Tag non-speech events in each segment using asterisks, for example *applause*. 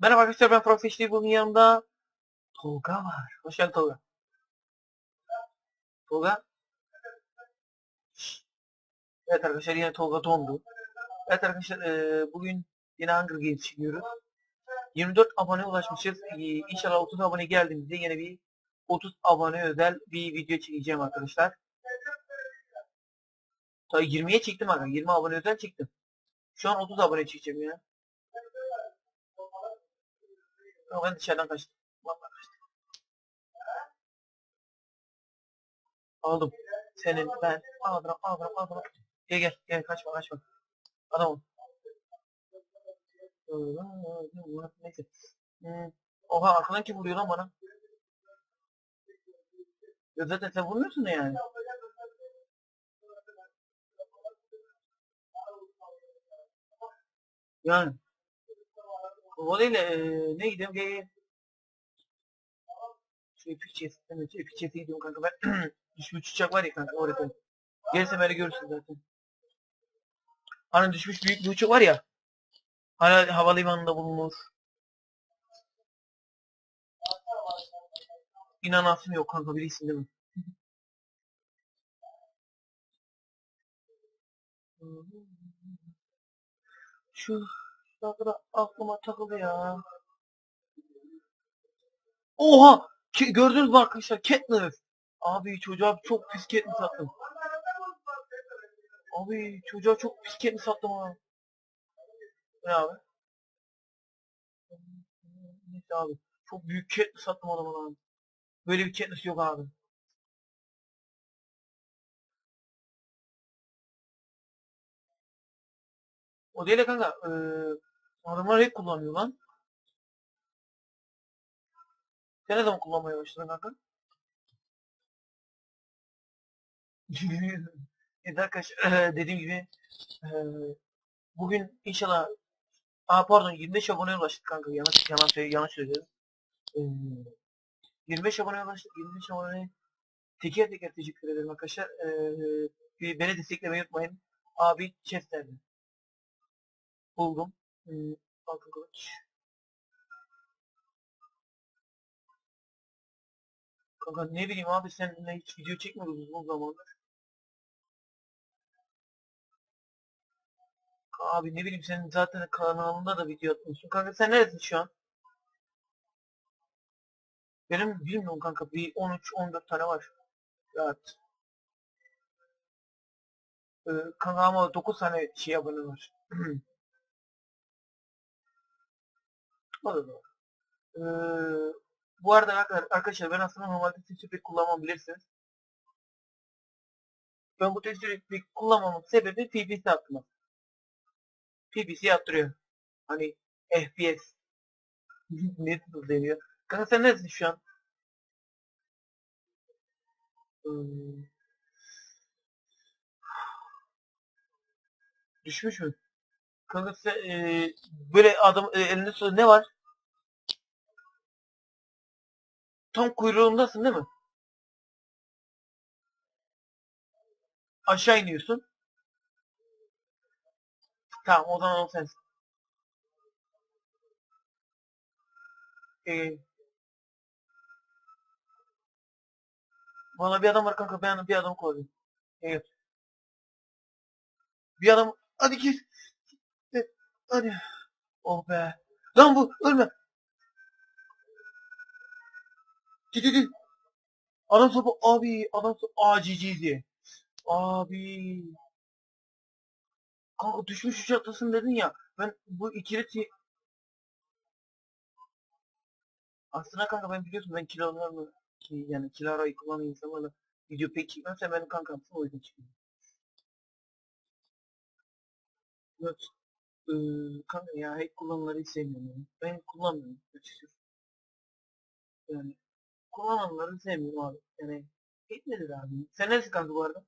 Merhaba arkadaşlar ben Profesyonel bunun yanında Tolga var. Hoş geldin Tolga. Tolga. Evet arkadaşlar yine Tolga dondu. Evet arkadaşlar eee, bugün yine Hunger Games çekiyoruz. 24 abone ulaşmışız. İyi, İnşallah 30 abone geldiğimizde yine bir 30 abone özel bir video çekeceğim arkadaşlar. Tabii 20'ye çektim arkadaşlar. 20 abone özel çektim. Şu an 30 abone çekeceğim ya. Ama ben dışarıdan kaçtım. Vallahi kaçtım. Aldım. Senin, ben. Aldım, aldım, aldım. Gel gel, gel kaçma, kaçma. Adamım. Neyse. Hmm. Oha arkadan kim vuruyor lan bana? Ya zaten sen vurmuyorsun yani. Yani. O değil de eee, ne gidiyorum gel gel. Şu epik chest, evet şu epik chest'e gidiyorum kanka ben. *clears throat* düşmüş uçak var ya kanka orada. Gelirse beni görürsün zaten. Hani düşmüş büyük bir uçak var ya. Hala havalimanında bulunur. İnanasım yok kanka bilirsin değil mi? Şu şarkıda aklıma takıldı ya. Oha! Ki, gördünüz mü arkadaşlar? Katniss. Abi çocuğa çok pis Katniss attım. Abi çocuğa çok pis Katniss attım ha. Ne abi? Neyse abi. Çok büyük Katniss attım adama lan. Böyle bir Katniss yok abi. O değil de kanka. Eee adamlar hep kullanıyor lan. Sen ne zaman kullanmaya başladın kanka? *laughs* Evet arkadaşlar dediğim gibi bugün inşallah Aa pardon 25 aboneye ulaştık kanka yanlış yalan söyle yanlış söyledim. Eee, 25 aboneye ulaştık 25 aboneye teker teker teşekkür ederim arkadaşlar. Beni desteklemeyi unutmayın. Abi chest Buldum. Hmm, altın kılıç. Kanka ne bileyim abi seninle hiç video çekmiyoruz uzun zamandır. Abi ne bileyim senin zaten kanalında da video atmışsın. Kanka sen neredesin şu an? Benim bilmiyorum kanka bir 13-14 tane var. Evet. Ee, kanka ama 9 tane şey abone var. *clears throat* Doğru. Ee, bu arada arkadaşlar, ben aslında normalde test pek kullanmam bilirsiniz. Ben bu test pek kullanmamın sebebi PPC atma. PPC attırıyor. Hani FPS. *laughs* ne deniyor? Kanka sen neredesin şu an? *sighs* Düşmüş mü? Kanka sen, e, böyle adam e, elinde ne var? Tam kuyruğundasın değil mi? Aşağı iniyorsun. Tamam o zaman o. Ee, bana bir adam var kanka ben bir adam kovalayayım. Evet. Bir adam hadi. Evet, Hadi. Oh be. Lan bu ölme. Git git git. Adam sopa abi adam sopa ACC diye. Abi. Kanka düşmüş uçaktasın dedin ya. Ben bu ikili ti- Aslında kanka ben biliyorsun ben kilolarla ki yani kiloları kullanan insanlarla video pek çekmezse benim kankamsın o yüzden çıkıyor. Evet. Ee, kanka ya hack kullananları hiç sevmiyorum. Ben kullanmıyorum. Yani kullananları sevmiyorum abi. Yani etmedi abi. Sen neresin kanka bu arada?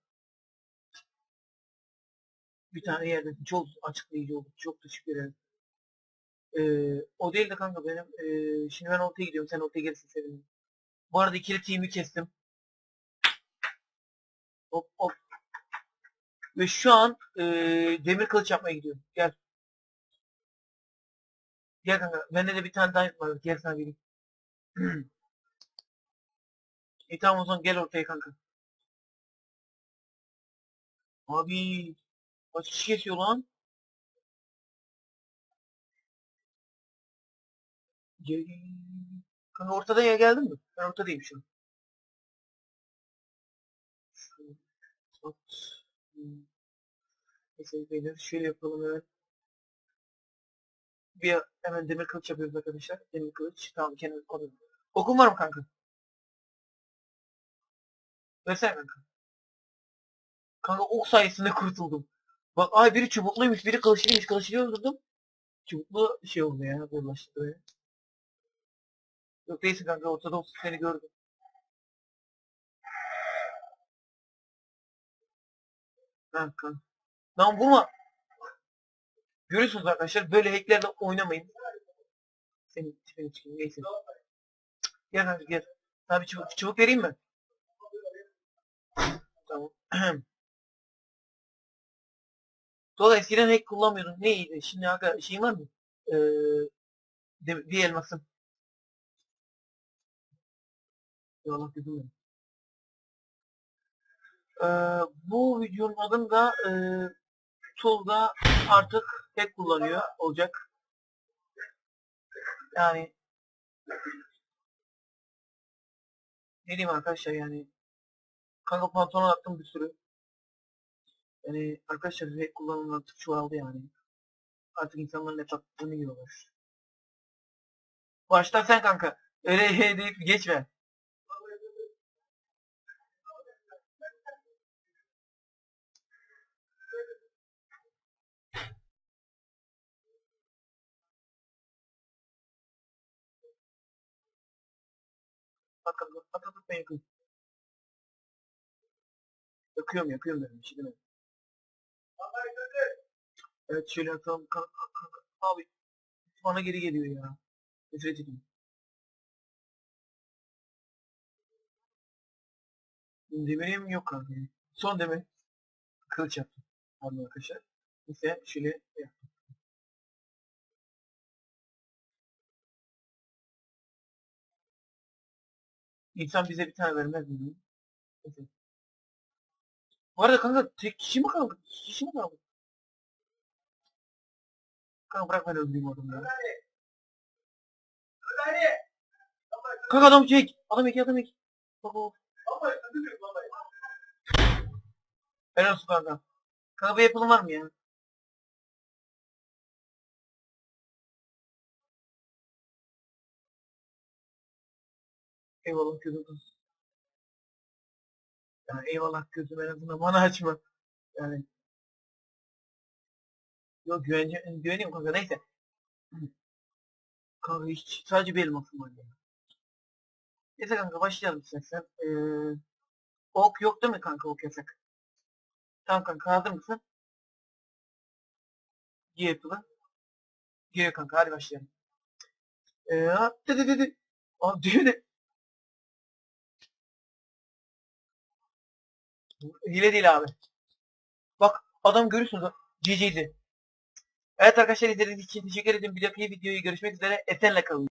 Bir tane yerde çok açıklayıcı oldu. Çok teşekkür ederim. Ee, o değil de kanka benim. ee, şimdi ben ortaya gidiyorum. Sen ortaya gelirsin sevinirim. Bu arada ikili team'i kestim. Hop hop. Ve şu an e, demir kılıç yapmaya gidiyorum. Gel. Gel kanka. Bende de bir tane daha var. Gel sana vereyim. *clears throat* İyi tamam o zaman gel ortaya kanka. Abi kaç kişi lan? Gel, gel, gel. Kanka ortada ya geldin mi? Ben ortadayım şu an. Neyse beyler şöyle yapalım hemen. Bir hemen demir kılıç yapıyoruz arkadaşlar. Demir kılıç. Tamam kenara koyalım. Okun var mı kanka? Versene kanka. Kanka ok sayesinde kurtuldum. Bak ay biri çubukluymuş biri kılıçlıymış. Kılıçlıyı öldürdüm. Çubuklu şey oldu ya. Dolaştı böyle. Yok neyse kanka ortada olsun seni gördüm. Kanka. Lan vurma. Görüyorsunuz arkadaşlar böyle hacklerle oynamayın. Senin tipini çıkayım neyse. Gel kanka gel. Bir çubuk, çubuk vereyim mi? *clears throat* Dolayısıyla eskiden hack kullanmıyordum. Neydi? Şimdi aga şeyim var mı? Ee, de, bir elmasım. Gözüm benim. Ee, bu videonun adını da e, Tool'da artık hack kullanıyor olacak. Yani ne diyeyim arkadaşlar yani kanka pantolon attım bir sürü. Yani arkadaşlar hack kullanımı artık çoğaldı yani. Artık insanların etrafını yiyorlar. Başla sen kanka. Öyle *laughs* deyip geçme. Bak kanka at Yakıyorum yakıyorum dedim. Bir şey demedim. Evet şöyle atalım. Kanka, kanka. Abi bana geri geliyor ya. Nefret ediyorum. Demirim yok kanka. Son demir. Kılıç yaptım. Pardon arkadaşlar. Neyse şöyle yaptım. İnsan bize bir tane vermez mi? Neyse. Bu arada kanka tek kişi mi kaldı? İki kişi mi kaldı? Kanka bırak ben öldüreyim adamı ya. Kanka adam çek. Adam iki adam iki. Bak o. Helal olsun kanka. Kanka bir yapılım var mı ya? Eyvallah gözüm. Yani eyvallah gözüm en azından bana açma. Yani. Yok güvence, güveniyorum kanka neyse. *clears throat* Kanka hiç sadece bir elmasım var ya. Neyse kanka başlayalım istersen. Ee, ok yok değil mi kanka ok yasak? Tamam kanka hazır mısın? Giy yapılı. Giy kanka hadi başlayalım. Ee, dı dı dı dı. Abi *laughs* düğüne. Hile değil abi. Bak adam görüyorsunuz. GG'di. Evet arkadaşlar izlediğiniz için teşekkür ederim. Bir dahaki videoyu görüşmek üzere. Esenle kalın.